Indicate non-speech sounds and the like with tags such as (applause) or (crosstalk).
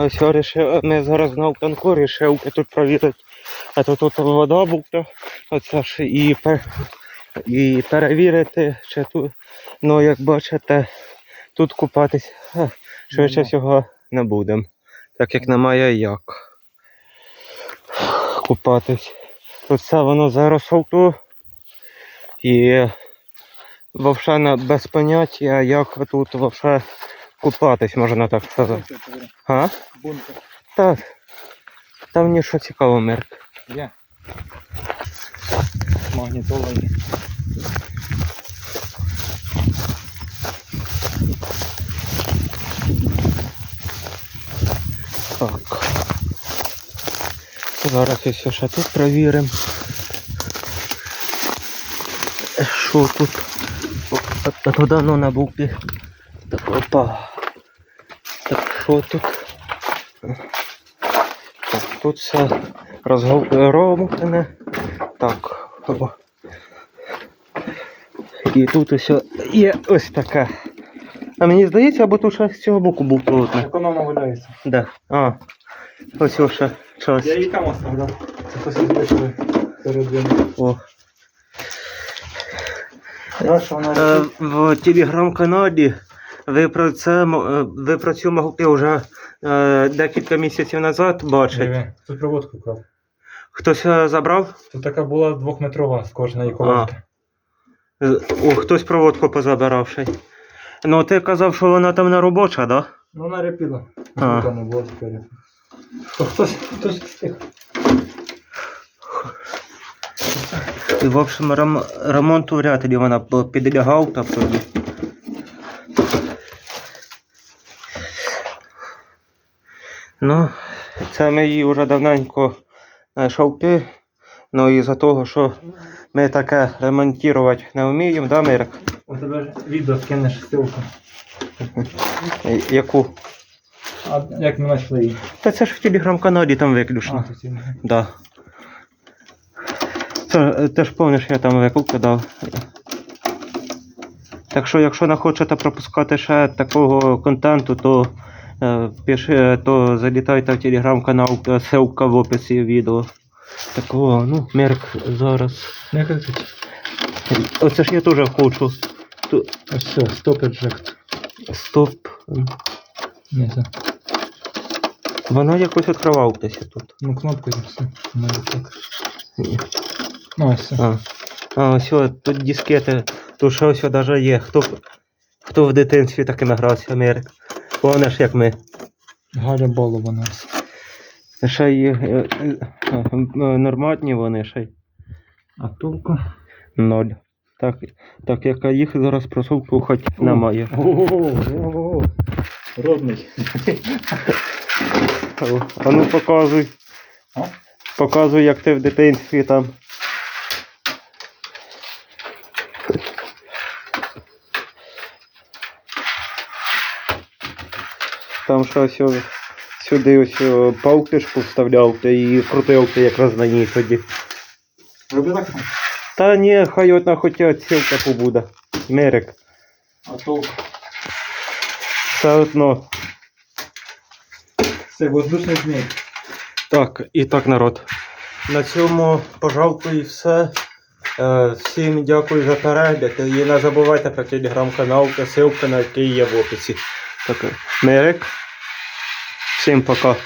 Ось рішив, ми зараз на танку рішив тут провірити. А то тут вода була, оце ж і, пер, і перевірити, чи тут, ну як бачите, тут купатись е, швидше всього не будемо. Так як немає як купатись. Тут все воно заросло тут. І вовше без поняття, як тут вовше купатись, можна так сказати. А? Бункер. Так. Там мені що цікаво, Мерк. Є. Магнітолені. Так. Зараз ось ще тут провіримо. Що тут? О, Так, так давно на букві. Так, опа. Так, що тут? Так, тут все розговорене. Так. Опа. І тут ось є ось таке. А мені здається, або тут ще з цього боку був плотний. Економно валяється. Да. А. Ось ось ще час. Я її там оставляв. Це хтось збільшили середину. О. Дальше вона Е, в телеграм-каналі ви про це е, ви про цю могли вже е, декілька місяців назад бачити. Диви, Тут проводку вкрав. Хтось е, забрав? Тут така була двохметрова з кожної колонки. З- О, хтось проводку позабирав ще. й. Ну ти казав, що вона там не робоча, да? Ну вона репіла. А. Там не було тепер. То хтось, хтось встиг. І в общем рем, ремонту вряд ли вона б підлягав та Ну, це ми її вже давненько знайшовки. Ну і за того, що ми таке ремонтувати не вміємо, да, Мирик? У тебе ж відео скинеш ссылку. (laughs) Яку? А як ми знайшли її? Та це ж в телеграм-каналі там А, виключно. тут. Да. Це, ти ж помниш, я там викуп дав. Так що, якщо не хочете пропускати ще такого контенту, то, пиши, то залітайте в телеграм-канал, е, ссылка в описі відео. Такого, ну, мерк зараз. Не. Оце ж я теж хочу. Ту- все, стоп eject. Стоп. Ні, це. Вона якось відкривалася тут. Ну кнопка і все. Ну, так. Ні. Ну, ось все. А, а ось тут дискети, тут ще ось даже є. Хто, хто в дитинстві такими грався, Америк? Помниш, як ми? Галя Балова нас. Ще й е, е, е, норматні вони ще й А толку? ноль. Так, так як їх зараз просовку хоч немає. Ого, Родний. А ну показуй. А? Показуй, як ти в дитинстві там. Там ще ось сюди ось о, вставляв та і крутив ти якраз на ній тоді. Роби так? Та ні, хай одна хоч отсілка побуде. Мерик. А толку? Все одно. Це воздушний змій. Так, і так, народ. На цьому, пожалуй, і все. Е, Всім дякую за перегляд. І не забувайте про телеграм-канал та ссылка на який є в описі. Так, Мерик. Всім пока.